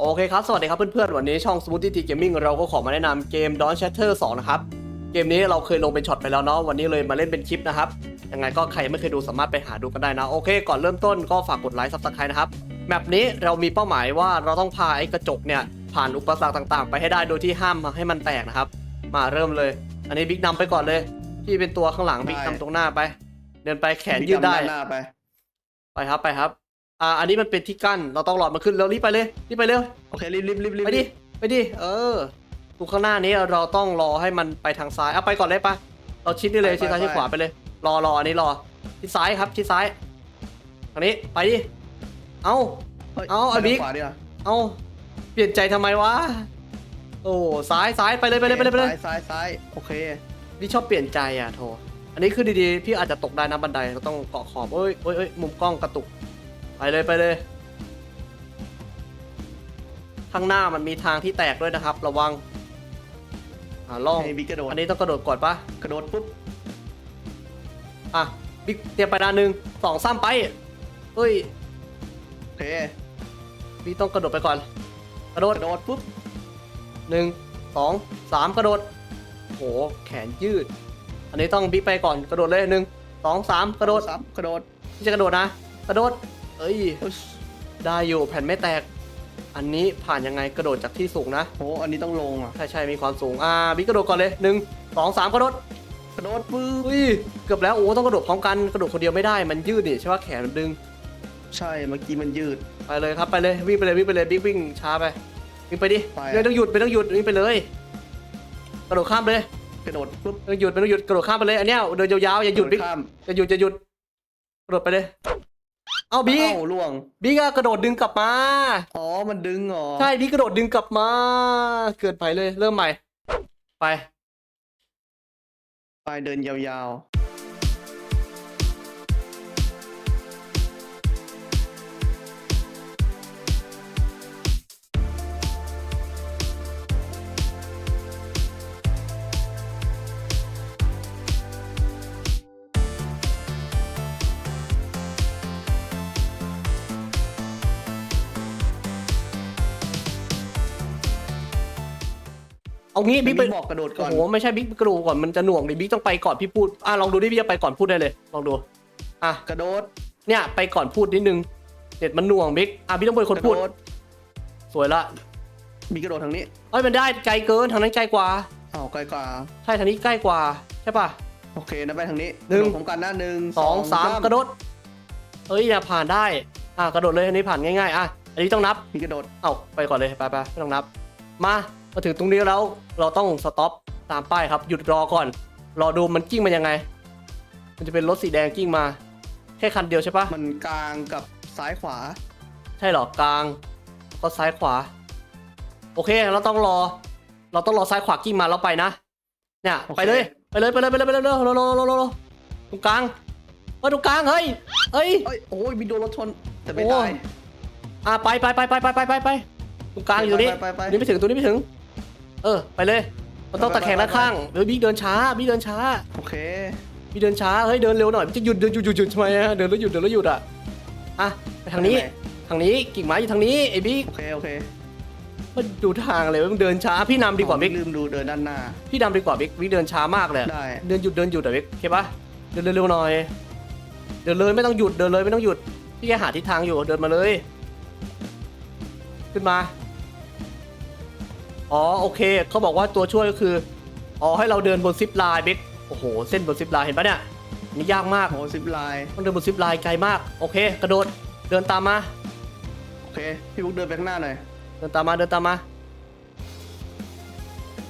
โอเคครับ สวัสดีครับเพื่อนๆ วันนี้ช่อง Smoothie Tea Gaming เราก็ขอมาแนะนำเกม Dawn Shatter 2 นะครับ เกมนี้เราเคยลงเป็นช็อตไปแล้วเนาะ วันนี้เลยมาเล่นเป็นคลิปนะครับ ยังไงก็ใครไม่เคยดูสามารถไปหาดูกันได้นะ โอเค ก่อนเริ่มต้นก็ฝากกดไลค์ Subscribe นะครับ แมปนี้เรามีเป้าหมายว่าเราต้องพาไอ้กระจกเนี่ยผ่านอุปสรรคต่างๆ ไปให้ได้โดยที่ห้ามให้มันแตกนะครับ มาเริ่มเลย อันนี้บิ๊กนำไปก่อนเลย พี่เป็นตัวข้างหลังบิ๊กได้นำตรงหน้าไป เดินไปแขนยืดได้หน้าไปไปครับไปครับ อ่าอันนี้มันเป็นที่กั้นเราต้องหลอดมันขึ้นเร็วรีบไปเลยรีบไปเร็วโอเครีบรีบรีบรีบไปดิไปดิเออตรงข้างหน้านี้เราต้องรอให้มันไปทางซ้ายเอาไปก่อนเลยปะเราชิดนี่เลยชิดซ้ายชิดขวาไปเลย รอรออันนี้รอชิดซ้ายครับชิดซ้ายทางนี้ไปดิเอาฮ้ยเอาไอ้บิ๊กขวาดีกว่าเอาเปลี่ยนใจทำไมวะโอ้ซ้ายซ้ายไปเลยไปเลยไปเลยไปเลยซ้ายซ้ายซ้ายโอเคพี่ชอบเปลี่ยนใจอะโทอันนี้คือดีๆพี่อาจจะตกได้นะบันไดเราต้องเกาะขอบเอ้ยเอ้ยเอ้ยมุมกล้องกระตุก ไปเลยไปเลย ข้างหน้ามันมีทางที่แตกด้วยนะครับ ระวัง อ่าล่องให้บิ๊กกระโดดอันนี้ต้องกระโดดก่อนปะกระโดดปุ๊บอะบิ๊กเตรียมไปด้านหนึ่งสองสามไปเฮ้ยโอเคพี่ต้องกระโดดไปก่อน กระโดดกระโดดปุ๊บหนึ่งสองสามกระโดดโหแขนยืด อันนี้ต้องบิ๊กไปก่อนกระโดดเลยหนึ่งสองสามกระโดดซ้ำกระโดดที่จะกระโดดนะ กระโดด เอ้ยอุ๊ยได้อยู่แผ่นไม่แตก อันนี้ผ่านยังไงกระโดดจากที่สูงนะโหอันนี้ต้องลงอะ ใช่ใช่มีความสูง อ่าบิ๊กกระโดดก่อนเลยหนึ่งสองสามกระโดด กระโดดปุ๊บอุ้ยเกือบแล้วโอ้ต้องกระโดดพร้อมกันกระโดดคนเดียวไม่ได้มันยืดนี่ใช่ว่าแขนมันดึง ใช่เมื่อกี้มันยืด ไปเลยครับไปเลยวิ่งไปเลยวิ่งไปเลยบิ๊กวิ่งช้าไปวิ่งไปดิไป ไม่ต้องหยุดไม่ต้องหยุดวิ่งไปเลย กระโดดข้ามไปเลยกระโดดปุ๊บไม่ต้องหยุดไม่ต้องหยุดกระโดดข้ามไปเลยอันเนี้ยเดินยาวๆอย่าหยุดบิ๊ก ข้ามอย่าหยุดอย่าหยุดกระโดดไปเลย เอาบิ๊กเอ้าล่วง บิ๊กอะกระโดดดึงกลับมา อ๋อ มันดึงเหรอ ใช่บิ๊กกระโดดดึงกลับมา เกิดไปเลย เริ่มใหม่ ไป ไปเดินยาว เอางี้ๆบิ๊กไปบอกกระโดดก่โอ้อนโหไม่ใช่บิ๊กกระโดดก่อนมันจะหน่วงดิบิ๊กต้องไปก่อนพี่พูดอะลองดูดิพี่จะไปก่อนพูดได้เลยลองดูอะกระโดดเนี่ยไปก่อนพูดนิดนึงเน็ตมันหน่วงบิ๊กอะบิ๊กต้องเป็นคนพูดกระโดดสวยละมีกระโดดทางนี้เอ้ยมันได้ไกลเกินทางนั้นไกลกว่าอ้าวไกลกว่าใช่ทางนี้ใกล้กว่าใช่ป่ะโอเคนะไปทางนี้หนึ่งกระโดดพร้อมกันนะหนึ่งสองสามกระโดดเอ้ยอย่าผ่านได้อะกระโดดเลยอันนี้ผ่านง่ายๆอะอันนี้ต้องนับมีกระโดดเอ้าไปก่อนเลยไปไปไม่ต้องนับ มา มาถึงตรงนี้แล้วเราต้องสต็อปตามป้ายครับ หยุดรอก่อน รอดูมันกิ้งมันยังไง มันจะเป็นรถสีแดงกิ้งมา แค่คันเดียวใช่ปะมันกลางกับซ้ายขวา ใช่เหรอกลางก็ซ้ายขวา โอเคเราต้องรอ เราต้องรอซ้ายขวากิ้งมาแล้วไปนะเนี่ยโอเค ไปเลยไปเลยไปเลยไปเลยไปเลยเร็วเร็วเร็วเร็วเร็วเร็วตรงกลางเฮ้ยตรงกลางเฮ้ยเฮ้ย เอ้ยโอ้ยมีโดนรถชนแต่ไม่โอ้ ตาย อะไปไปไปไปไปไปไปไปตรงกลางอยู่ตรงนี้ไปไปตัวนี้ไม่ถึงตัวนี้ไม่ถึง เออ ไปเลย มันต้องไปตะไปแคงไปด้านข้างเฮ้ยบิ๊กเดินช้าบิ๊กเดินช้าโอเคบิ๊กเดินช้า เฮ้ย เดินเร็วหน่อยบิ๊กจะหยุดเดินหยุดหยุดหยุดทำไมอะเดินแล้วหยุด เดินแล้วหยุดอะอะไปทางนี้ ทางนี้ กิ่งไม้อยู่ทางนี้ ไอ้บิ๊กโอเค โอเคมันดูทางเลยมันเดินช้า พี่นำดีกว่าบิ๊กลืมดูเดินด้านหน้า พี่นำดีกว่าบิ๊กบิ๊กเดินช้ามากเลยอะได้ เดินหยุด เดินหยุดอะบิ๊กโอเคปะเดินเร็วๆหน่อย เดินเลยไม่ต้องหยุด เดินเลยไม่ต้องหยุด พี่แค่หาทิศทางอยู่ เดินมาเลย ขึ้นมา อ๋อโอเคเขาบอกว่าตัวช่วยก็คืออ๋อให้เราเดินบนซิปไลน์บิ๊กโอ้โหเส้นบนซิปไลน์เห็นปะเนี่ยอันนี่ยากมากโหซิปไลน์ต้องเดินบนซิปไลน์ไกลมากโอเค กระโดดเดินตามมา โอเคพี่บุ๊กเดินไปข้างหน้าหน่อยเดินตามมาเดินตามมา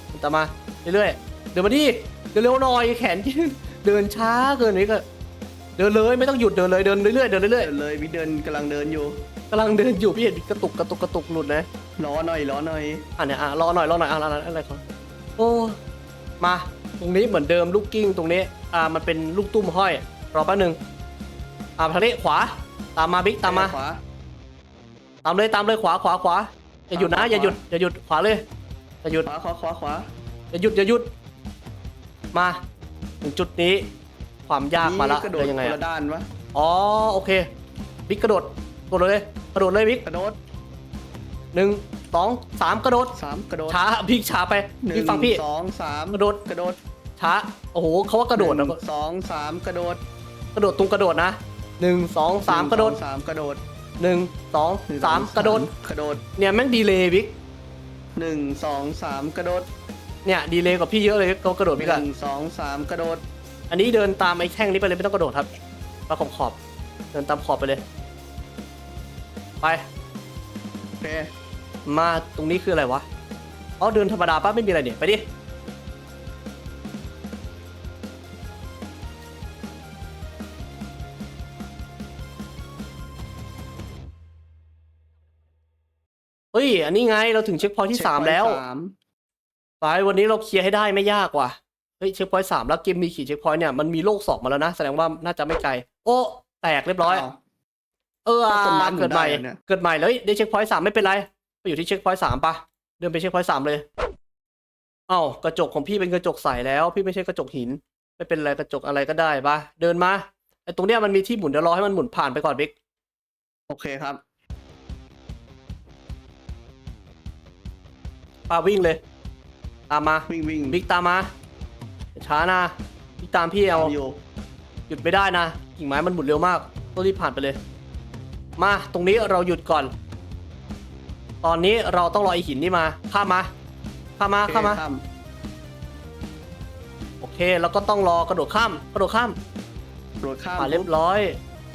เดินตามมาเรื่อยๆเดินมาดิเดินเร็วหน่อยแขนยืดเดินช้าเกินนี้ก็ เดินเลยไม่ต้องหยุดเดินเลยเดินเรื่อยๆเดินเรื่อยเดินเลยพี่เดินกำลังเดินอยู่ๆ กำลังเดินอยู่พี่เห็นกระตุกกระตุกกระตุกหลุดนะล้อหน่อยล้อหน่อยอะเนี่ยอะรอหน่อยรอหน่อยอะอะไรอะไรก่อนโอ้มาตรงนี้เหมือนเดิมลูกกิ้งตรงนี้อ่ามันเป็นลูกตุ้มห้อยรอแป๊บนึงอ่าทางนี้ขวา ตามมาบิ๊กตามมา ขวาตามเลยตามเลยขวาขวาขวาอย่าหยุดนะขวาอย่าหยุดอย่าหยุดขวาเลยอย่าหยุดขวาขวาขวาขวาอย่าหยุดอย่าหยุด มาถึงจุดนี้ความยากมาละกระโดเลดยยังไงคนอะละด้านวะอ๋อโอเคบิ๊กกระโดดกระโดดเลยก ระโดดเลยบิ๊กกระโดดหนึ่งสองสามกระโดดสามกระโดดช้าพี่ช้าไปหนึ่พี่ฟังพี่สองสามกระโดดกระโดดช้าโอ้โหเขาว่ากระโดดหนะนึ่งสองสามกระโดดกระโดดตรงกระโดดนะหนึ่งสองสามกระโดดหนึ่งสองสามกระโดดหนึ่งสองหนึ่งสามองกระโดดกระโดดเนี่ยแม่งดีเลยบิ๊กหนึ่งสองสามกระโดดเนี่ยดีเลยกว่าพี่เยอะเลยเขากระโดดหพี่กันนึ่งสองสามกระโดดอันนี้เดินตามไอ้แท่งนี้ไปเลยไม่ต้องกระโดดครับมาขอบขอบเดินตามขอบไปเลย ไป โอเคมาตรงนี้คืออะไรวะ อ๋อเดินธรรมดาป้าไม่มีอะไรเนี่ย ไปดิ เฮ้ย อันนี้ไงเราถึงเช็คพอยท์ที่สามแล้วสามไปวันนี้เราเคลียร์ให้ได้ไม่ยากว่ะ เฮ้ยเช็คพอยต์สามแล้วเกมมีขีดเช็คพอยต์เนี่ยมันมีโลกสอบมาแล้วนะ แสดงว่าน่าจะไม่ไกล โอ้ แตกเรียบร้อยาว เออก็คนร้ายหมุนเกิดใหม่ได้เหรอเนี่ย เกิดใหม่เลยได้เช็คพอยต์สามไม่เป็นไรไปอยู่ที่เช็คพอยต์สามปะเดินไปเช็คพอยต์สามเลยเอ้ากระจกของพี่เป็นกระจกใสแล้ว พี่ไม่ใช่กระจกหิน ไม่เป็นไรกระจกอะไรก็ได้ปะเดินมาไอ้ตรงเนี้ยมันมีที่หมุนเดี๋ยวรอให้มันหมุนผ่านไปก่อนบิ๊กโอเคครับ ปาวิ่งเลยตามมาวิ่งวิ่งบิ๊กตามมาช้านะบิ๊กตามพี่เอา อยู่หยุดไม่ได้นะกิ่งไม้มันหมุนเร็วมากต้องรีบผ่านไปเลย มาตรงนี้เราหยุดก่อน ตอนนี้เราต้องรอไอหินนี่มา ข้ามมา ข้ามมาโอเคข้ามมาข้ามโอเค แล้วก็ต้องรอกระโดดข้าม กระโดดข้ามกระโดดข้ามผ่านเรียบร้อย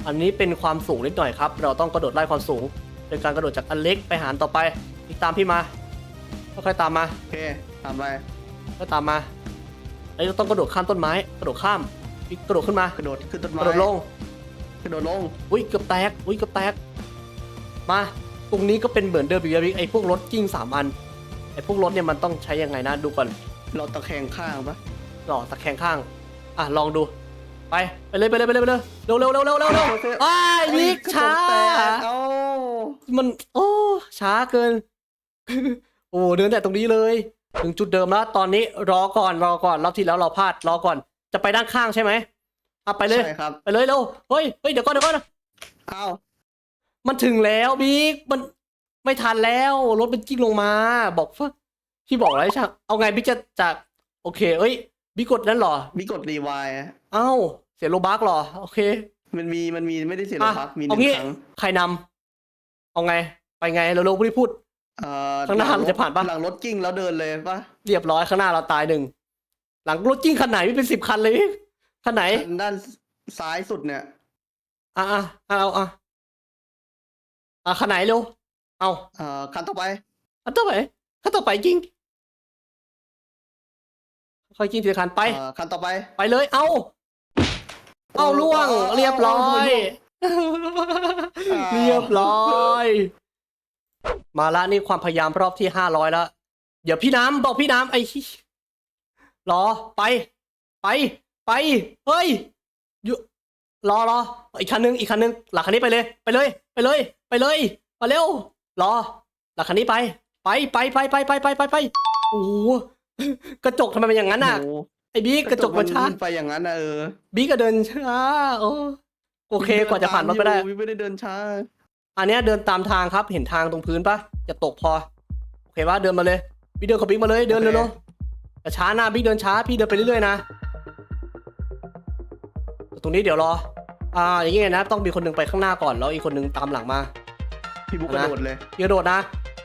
อันนี้เป็นความสูงนิดหน่อยครับ เราต้องกระโดดไล่ความสูงโดยการกระโดดจากอันเล็กไปหาอันต่อไปพี่ตามพี่มาค่อยๆตามมาโอเคตามไปก็ตามมาอันนี้เราต้องกระโดดข้ามต้นไม้ กระโดดข้ามพี่กระโดดขึ้นมากระโดดขึ้นต้นกไม้ระโดดลง กระโดดลง อุ้ยเกือบแตก อุ้ยเกือบแตก มา ตรงนี้ก็เป็นเหมือนเดิมอีกแล้วพี่ไอ้พวกรถกิ้งสามอัน ไอ้พวกรถเนี่ยมันต้องใช้ยังไงนะดูก่อนเราตะแคงข้างปะหล่อตะแคงข้าง อะลองดู ไปไปเลยไปเลยไปเลยไปเลยเร็วเร็วเร็วเร็วเร็วเร็วอ้ายลิกช้ากระจกแตกเอ้ามันโอ้ช้าเกิน โอ้เดินแต่ตรงนี้เลย ถึงจุดเดิมแล้วตอนนี้รอก่อนรอก่อนรอบที่แล้วเราพลาดรอก่อน จะไปด้านข้างใช่ไหม อะไปเลย ใช่ครับไปเลยเร็วเฮ้ยเฮ้ยเดี๋ยวก่อนเดี๋ยวก่อนเอ้ามันถึงแล้วบิ๊กมันไม่ทันแล้ว รถมันกิ้งลงมา บอกว่าพี่บอกแล้วใช่ไหมเอาไงบิ๊กจะจะโอเค เอ้ยบิ๊กกดนั้นเหรอมีกดรีไวายเอ้าเสียโลบักเหรอ โอเคมันมีมันมีไม่ได้เสียอะรพักมีหเอานึ่งงี้ครั้งใครนำเอาไง ไปไงเร็วๆพูดพูด เอ่อข้างหน้าเราจะผ่านปะ หลังรถกิ้งแล้วเดินเลยปะเรียบร้อยข้างหน้าเราตายหนึ่งหลังรถกิ้งคันไหนไม่เป็นสิบคันเลย คันไหน ด้านซ้ายสุดเนี่ย อะอะอะเอาอะอะคันไหนเร็วเอาเอ่อคันต่อไปคันต่อไปคันต่อไปจริงค่อยกิ้งทีละคันไป เอ่อคันต่อไป ไปเลย เอาเอาล่วง เรียบร้อย เรียบร้อย มาละนี่ความพยายามรอบที่ห้าร้อยแล้ว เดี๋ยวพี่น้ำบอกพี่น้ำไอ้ชิรอไป ไป ไป เฮ้ยอยู่รอรออีกคันนึงอีกคันนึงหลักคันนี้ไปเลย ไปเลย ไปเลย ไปเลย มาเร็ว รอ หลักคันนี้ไป ไปไปไปไปไปไปไปไปโอ้โหกระจกทำไมเป็นอย่างนั้นน่ะโอ้ไอ้บิ๊กกระจกมันช้าไปอย่างนั้นนะเออบิ๊กก็เดินช้าโอ้โอเคกว่าจะผ่านมันไปได้วิไม่ได้เดินช้า อันเนี้ยเดินตามทางครับเห็นทางตรงพื้นปะจะตกพอโอเคว่าเดินมาเลยบิ๊กเดินกับบิ๊กมาเลยเดินโอเคเร็วๆแต่ช้านะบิ๊กเดินช้าพี่เดินไปเรื่อยๆนะ ตรงนี้เดี๋ยวรอ อ่า อย่างงี้นะ ต้องมีคนหนึงไปข้างหน้าก่อน แล้วอีกคนหนึงตามหลังมา พี่บุ๊กกเอาระนะโดดเลยพี่กระโดดนะ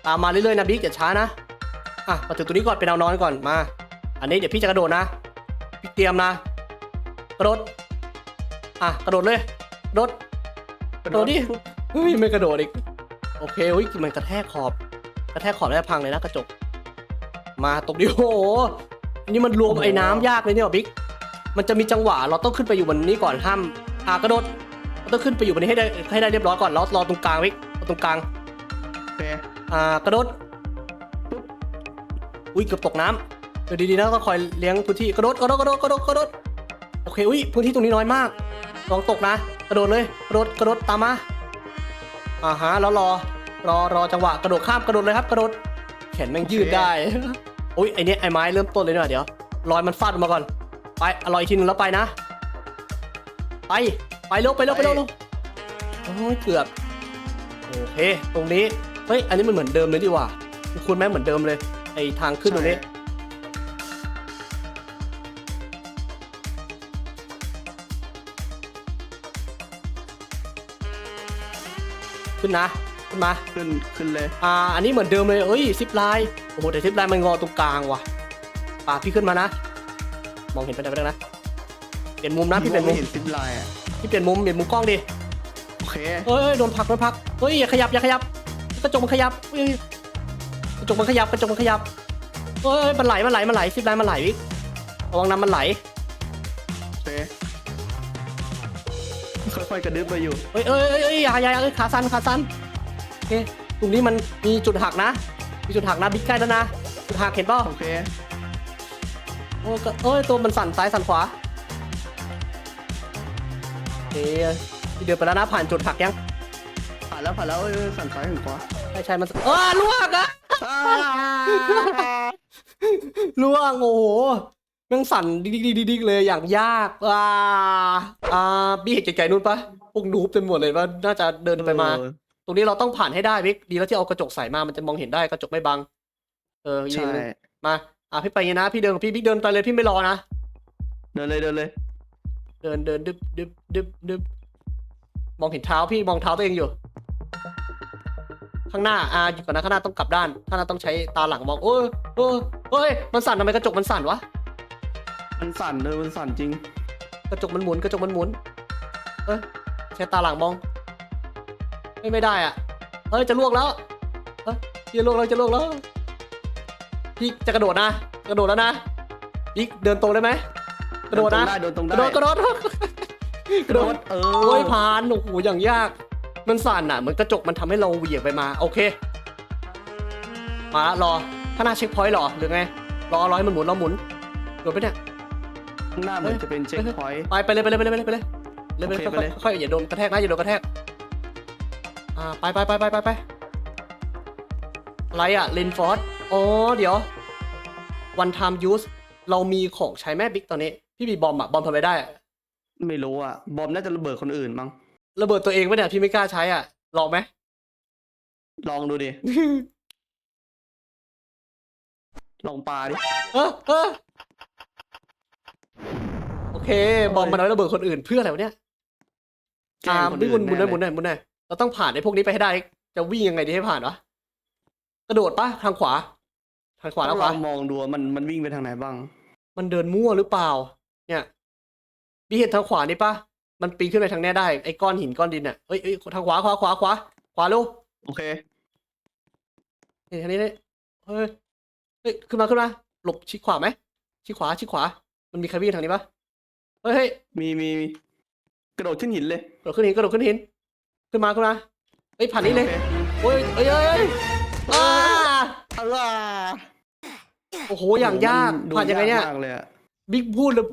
ตามมาเรื่อยๆนะบิ๊กอย่าช้านะ อะ มาถึงตรงนี้ก่อนเป็นเอานอนก่อน มา อันนี้เดี๋ยวพี่จะกระโดดนะ พี่เตรียมนะ กระโดด อะ กระโดดเลย กระโดด กระโดดดิ เฮ้ย ไม่กระโดดอีก โอเคเฮ้ย มันกระแทกขอบ กระแทกขอบแล้วพังเลยนะกระจก มาตรงนี้โอ้โหอันนี้มันรวมไอ้น้ำยากเลยเนี่ยบิ๊ก มันจะมีจังหวะเราต้องขึ้นไปอยู่บนนี้ก่อนห้ามอ่ากระโดดเราต้องขึ้นไปอยู่บนนี้ให้ได้ให้ได้เรียบร้อยก่อนแล้วรอตรงกลางบิ๊กรอตรงกลางโอเคอ่ากระโดดปุ๊บอุ้ยเกือบตกน้ำเดี๋ยวดีๆนะต้องคอยเลี้ยงพื้นที่กระโดดกระโดดกระโดดกระโดดกระโดดโอเคอุ้ยพื้นที่ตรงนี้น้อยมากลองตกนะ กระโดดเลยกระโดดกระโดดตามมาอ่าฮะแล้วรอรอรอจังหวะกระโดดข้ามกระโดดเลยครับ กระโดดแขนแม่งยืดได้อุ้ยไอเนี้ยไอไม้เริ่มต้นเลยเนี่ยเดี๋ยวรอยมันฟาดออกมาก่อน ไปอร่อยทีนึงแล้วไปนะ ไป ไปเร็วไปเร็วไปเร็วเร็วโอ้ยเกือบ โอเค ตรงนี้ เฮ้ย อันนี้มันเหมือนเดิมเลยดีกว่าคุณแม่เหมือนเดิมเลย ไอทางขึ้นตรงนี้ ขึ้นนะ ขึ้นมา ขึ้น ขึ้นเลย อ่า อันนี้เหมือนเดิมเลย เอ้ยซิปไลน์ โอ้โห แต่ซิปไลน์มันงอตรงกลางว่ะ ป่าพี่ขึ้นมานะ มองเห็นไปได้ไหมนะเปลี่ยนมุมนะพี่เปลี่ยนมุมเห็นซิปไลน์อะพี่เปลี่ยนมุมเปลี่ยนมุมกล้องดิโอเคเอ้ยโดนผลักโดนผลักเฮ้ยอย่าขยับอย่าขยับกระจกมันขยับเฮ้ยกระจกมันขยับกระจกมันขยับเฮ้ยมันไหลมันไหลมันไหลซิปไลน์มันไหลวิระวังน้ำมันไหลโอเคค่อยๆกระดึ๊บไปอยู่เอ้ยเอ้ยเอ้ยเอ้ยอย่าอย่าอย่าเอ้ยขาสั้นขาสั้นโอเคตรงนี้มันมีจุดหักนะ มีจุดหักนะบิ๊กใกล้แล้วนะจุดหักเห็นเปล่าโอเค โอ้ก็เอ้ยตัวมันสั่นซ้ายสั่นขวาโอเคพี่เดินไปแล้วนะผ่านจุดหักยังผ่านแล้วผ่านแล้วเอ้ยสั่นซ้ายหันขวาใช่ใช่มันเออล่วงอะอ่าล่วงโอ้โหแม่งสั่นดิ๊กดิ๊กดิ๊กดิ๊กเลยอย่างยากอ่าอ่าพี่เห็นไกลๆนู่นปะพวกนูบเต็มหมดเลยว่าน่าจะเดินไปมาเออตรงนี้เราต้องผ่านให้ได้บิ๊กดีแล้วที่เอากระจกใส่มามันจะมองเห็นได้กระจกไม่บัง เออยืใช่นมา อะพี่ไปอย่างนี้นะพี่เดินกับพี่บิ๊กเดินไปเลยพี่ไม่รอนะเดินเลยเดินเลย เดินเดินดึบดึบดึบดึบมองเห็นเท้าพี่มองเท้าตัวเองอยู่ ข้างหน้าอ่าอยู่ก่อนนะข้างหน้าต้องกลับด้านข้างหน้าต้องใช้ตาหลังมองโอ้ยโอ้ยเฮ้ยมันสั่นทำไมกระจกมันสั่นวะมันสั่นเลยมันสั่นจริง กระจกมันหมุนกระจกมันหมุน เอ้ยใช้ตาหลังมองเฮ้ยไม่ได้อะเฮ้ยจะลวกแล้วเฮ้ยจะลวกแล้วจะลวกแล้ว พี่จะกระโดดนะ กระโดดแล้วนะพี่เดินตรงได้ไหมกระโดดนะโดนตรงกได้ระโดดกระโดดกระโดดเออโอ้ยผ่านโอ้โหอย่างยาก มันสั่นอะเหมือนกระจกมันทำให้เราเหวี่ยงไปมาโอเค มาละรอข้างหน้าเช็คพอยต์หรอหรือไงรอร้อยมันหมุนเราหมุนโดดไปเนี่ยข้างหน้าเหมือนจะเป็นเช็คพอยต์ไปไปเลยไปเลยไปเลยไปเลยไปเลยเลยไปโอเคไปเลเลยยค่อยๆอย่าโดนกระแทกนะอย่าโดนกระแทกอ่าไปไปไปไปไปไปอะไรอะเลนฟอร์ด อ๋อเดี๋ยว one time use เรามีของใช้แม่บิ๊กตอนนี้ พี่มีบอมอะบอมทำอะไรได้อะไม่รู้อะ บอมน่าจะระเบิดคนอื่นมั้ง ระเบิดตัวเองไว้เนี่ยพี่ไม่กล้าใช้อะลองไหม ลองดูดิ ลองปาดิ เออเออโอเค บอมมันเอาไว้ระเบิดคนอื่นเพื่ออะไรวะเนี่ยแกล้อ่างคนวิ่งหมุนหมุนแน่ได้หมุนได้หมุนได้เราต้องผ่านไอ้พวกนี้ไปให้ได้ จะวิ่งยังไงดีให้ผ่านวะกระโดดปะทางขวา ทางขวาต้แล้อวงขลวาองมองดูว่ามันมันวิ่งไปทางไหนบ้าง มันเดินมั่วหรือเปล่า เนี่ยพี่เห็นทางขวานี่ปะมันปีนขึ้นไปทางเนี้ยได้ ไอ้ก้อนหินก้อนดินอะเอ้ยเอ้ยทางขวาขวาขวาขวาขวาเร็วโอเคนี่ทางนี้เลยเฮ้ย เฮ้ย ขึ้นมาขึ้นมา หลบชิดขวาไหม ชิดขวาชิดขวา มันมีใครวิ่งทางนี้ปะเฮ้ยเฮ้ยมีมีมีกระโดดขึ้นหินเลยกระโดดขึ้นหินกระโดดขึ้นหิน ขึ้นมาขึ้นมาเฮ้ยผ่านนี้เลย โอคโอ้ยเอ้ยเอ้ยเอ้ย อ้าอะไรโอ้โหอย่างยากดูผ่านยังไงเนี่ยมากเลยอะบิ๊กพูดแล้ว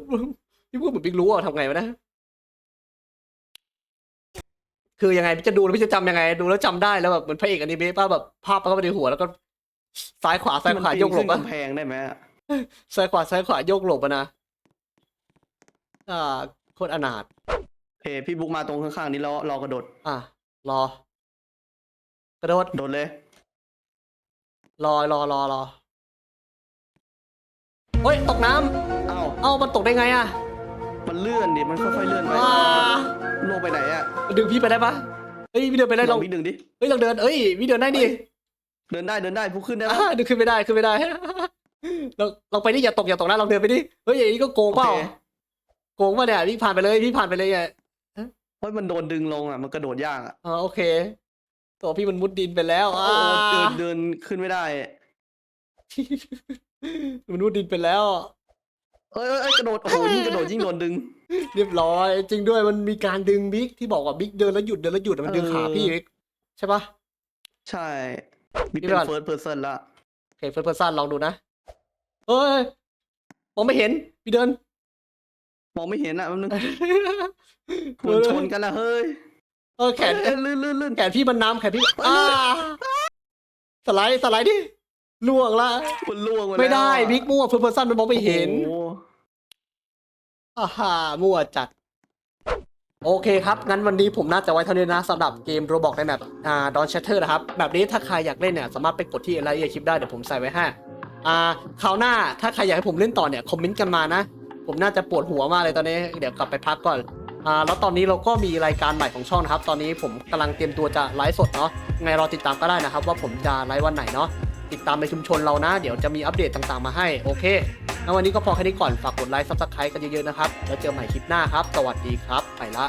บิ๊กพูดเหมือนบิ๊กรู้อะทำไงวะนะ คือยังไงพี่จะดูแล้วพี่จะจำยังไง ดูแล้วจำได้แล้วแบบเหมือนพระเอกอนิเมะป่ะแบบภาพมันก็ไปในหัวแล้วก็ซ้ายขวาซ้ายขวามันปีนโยกหลบขึ้นอะกำแพงได้ไหมอะซ้ายขวาซ้ายขวาโยกหลบอะนะอ่าโคตรอนาถโอเคพี่บุ๊กมาตรงข้างๆนี้แล้วรอกระโดด อะรอ กระโดด โดดเลย รอรอรอรอเฮ้ย ตกน้ำเอ้าเอ้ามันตกได้ไงอะมันเลื่อนดิ มันค่อยๆเลื่อนไปว้าโลกไปไหนอะดึงพี่ไปได้ปะเฮ้ยพี่เดินไปได้ลลอองงพี่ดึงดิ เฮ้ยลองเดินเอ้ยพี่เดินได้ดิเดินได้เดินได้พุกขึ้นได้อ่าปะดึงขึ้นไม่ได้ขึ้นไม่ได้ลองลองไปดิอย่าตกอย่าตกนะลองเดินไปดิเฮ้ยอย่างนี้ก็โกงเปล่าโอเค โกงป่ะเนี่ยพี่ผ่านไปเลยพี่ผ่านไปเลยอะเพราะมันโดนดึงลงอะมันกระโดดยากอะอ๋อโอเค ตัวพี่มันมุดดินไปแล้วโอ้อ่าโหเดินเดินขึ้นไม่ได้มันมุดดินไปแล้ว เอ้ยเอ้ยเอ้ยกระโดด โอ้โหยิ่งกระโดดยิ่งโดนดึง เรียบร้อย จริงด้วยมันมีการดึงบิ๊กที่บอกว่าบิ๊กเดินแล้วหยุดเดินแล้วหยุดอะมันดึงเออ ขาพี่บิ๊กใช่ปะ ใช่มีพี่เป็นก่อนเฟิร์สเพอร์เซนละ โอเคเฟิร์สเพอร์ซันลองดูนะเอ้ยมองไม่เห็นพี่เดิน มองไม่เห็นอะมันนึงเหมือนชนกันละเฮ้ย เออแขนเอ้ยลื่นลื่นลื่นแขนพี่มันน้ำแขนพี่อ่าสไลด์สไลด์ดิล่วงละมันล่วงปแล้วไม่ได้อะบิ๊กมั่วเฟิร์สเพอร์ซันมันมองไม่เห็น โอ้โอ่าฮ่ามั่วจัด โอเคครับ งั้นวันนี้ผมน่าจะไว้เท่านี้นะสำหรับเกมโรบอกในแบบอ่าดอนชัตเตอร์นะครับ แบบนี้ถ้าใครอยากเล่นเนี่ย สามารถไปกดที่รายละเอียดคลิปได้ เดี๋ยวผมใส่ไว้ให้อ่าคราวหน้าถ้าใครอยากให้ผมเล่นต่อเนี่ย คอมเมนต์กันมานะ ผมน่าจะปวดหัวมากเลยตอนนี้ เดี๋ยวกลับไปพักก่อน อ่าแล้วตอนนี้เราก็มีรายการใหม่ของช่องนะครับ ตอนนี้ผมกำลังเตรียมตัวจะไลฟ์สดเนาะไงรอติดตามก็ได้นะครับ ว่าผมจะไลฟ์วันไหนเนาะติดตามในชุมชนเรานะ เดี๋ยวจะมีอัปเดตต่างๆมาให้โอเคแล้ววันนี้ก็พอแค่นี้ก่อนฝากกดไลค์ซับสไครต์กันเยอะๆนะครับแล้วเจอกันใหม่คลิปหน้าครับ สวัสดีครับไปละ